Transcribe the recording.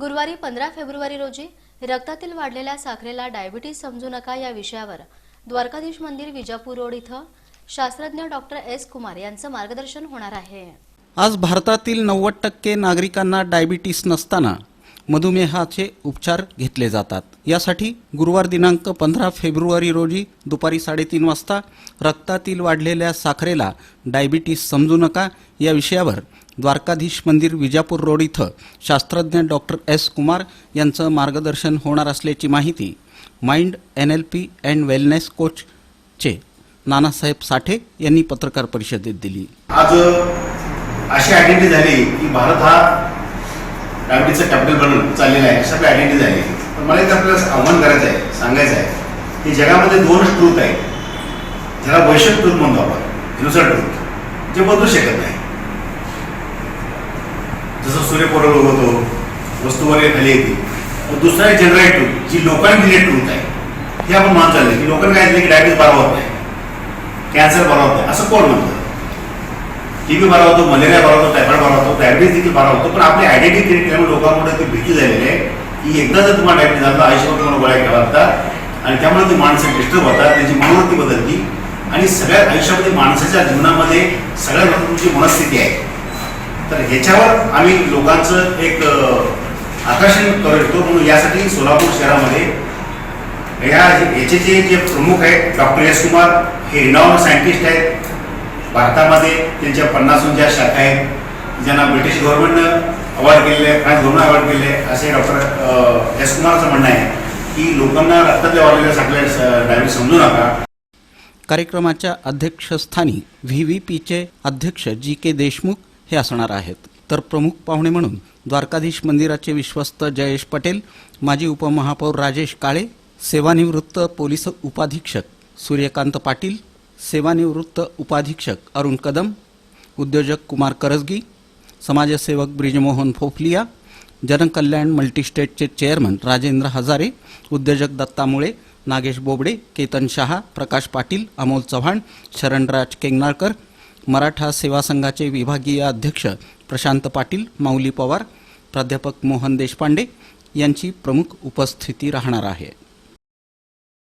गुरुवारी पंधरा फेब्रुवारी रोजी रक्तातील वाढलेल्या साखरेला डायबिटीस समजू नका या विषयावर द्वारकाधीश मंदिर विजापूर रोड इथं शास्त्रज्ञ डॉक्टर एस कुमार यांचं मार्गदर्शन होणार आहे. आज भारतातील नव्वद टक्के नागरिकांना डायबिटीस नसताना मधुमेहाचे उपचार घेतले जातात. यासाठी गुरुवार दिनांक पंधरा फेब्रुवारी रोजी दुपारी साडेतीन वाजता रक्तातील वाढलेल्या साखरेला डायबिटीस समजू नका या विषयावर द्वारकाधीश मंदिर विजापूर रोड इथं शास्त्रज्ञ डॉक्टर एस कुमार यांचं मार्गदर्शन होणार असल्याची माहिती mind N L P and wellness कोचचे Nanasaheb Sathe यांनी पत्रकार परिषदेत दिली. आज अशी आयडेंटिटी झाली की भारत हा डायबिटीजचा कॅपिटल बनून चाललेला आहे. अशा आयडेंटिटी झाली. पण मला एक आपल्याला आव्हान करायचं आहे सांगायचं आहे की जगामध्ये दोन ट्रूथ आहेत. ज्याला वैश्विक ट्रूथ म्हणतो आपण युनिव्हर्सल ट्रूथ जे बदलू शकत नाही. जसं सूर्यपोरल होतो वस्तू वगैरे खाली येते दुसरा एक जनरल ट्रूथ जी लोकांनी रिलेट ट्रूथ आहे हे आपण मान चालले की लोकांनी काय दिले की डायबिटीज बरा होत नाही. कॅन्सर बरा होत नाही. असं कोण म्हणतं? टीबी बरा होतो मलेरिया बरा होतो टायफॉइड बरा होतो डायबिटीज देखील बरा होतो. पण आपली आयडेंटिटी क्रिएट केल्यामुळे लोकांमुळे ती भीती झालेली आहे की एकदा जर तुम्हाला डायबिटीज झालं आयुष्यभर तुम्हाला गोळ्या घ्याव्या लागतात. आणि त्यामुळे ती माणसं डिस्टर्ब होतात त्यांची मनोवृत्ती बदलती. आणि सगळ्यात आयुष्यामध्ये माणसाच्या जीवनामध्ये सगळ्यात महत्त्वाची तुमची मनस्थिती आहे. तर ह्याच्यावर आम्ही लोकांचं एक आकर्षण करू शकतो म्हणून यासाठी सोलापूर शहरामध्ये या याचे जे जे प्रमुख आहेत डॉक्टर एस कुमार हे रिनॉन सायंटिस्ट आहेत. भारतामध्ये त्यांच्या पन्नासहून ज्या शाखा आहेत. ज्यांना ब्रिटिश गव्हर्नमेंटनं अवॉर्ड केलेले आहे फ्रान्स गव्हर्नमेंट अवॉर्ड केलेले आहे असे डॉक्टर एस कुमारचं म्हणणं आहे की लोकांना रक्तातल्या वाढलेल्या साखरेला डायबिटीस समजू नका. कार्यक्रमाच्या अध्यक्षस्थानी व्ही व्ही पीचे अध्यक्ष जी के देशमुख हे असणार आहेत. तर प्रमुख पाहुणे म्हणून द्वारकाधीश मंदिराचे विश्वस्त जयेश पटेल माजी उपमहापौर राजेश काळे सेवानिवृत्त पोलीस उपाधीक्षक सूर्यकांत पाटील सेवानिवृत्त उपाधीक्षक अरुण कदम उद्योजक कुमार करजगी समाजसेवक ब्रिजमोहन फोफलिया जनकल्याण मल्टीस्टेटचे चेअरमन राजेंद्र हजारे उद्योजक दत्ता मुळे नागेश बोबडे केतन शहा प्रकाश पाटील अमोल चव्हाण शरणराज केंगनाळकर मराठा सेवा संघाचे विभागीय अध्यक्ष प्रशांत पाटील माऊली पवार प्राध्यापक मोहन देशपांडे यांची प्रमुख उपस्थिती राहणार आहे.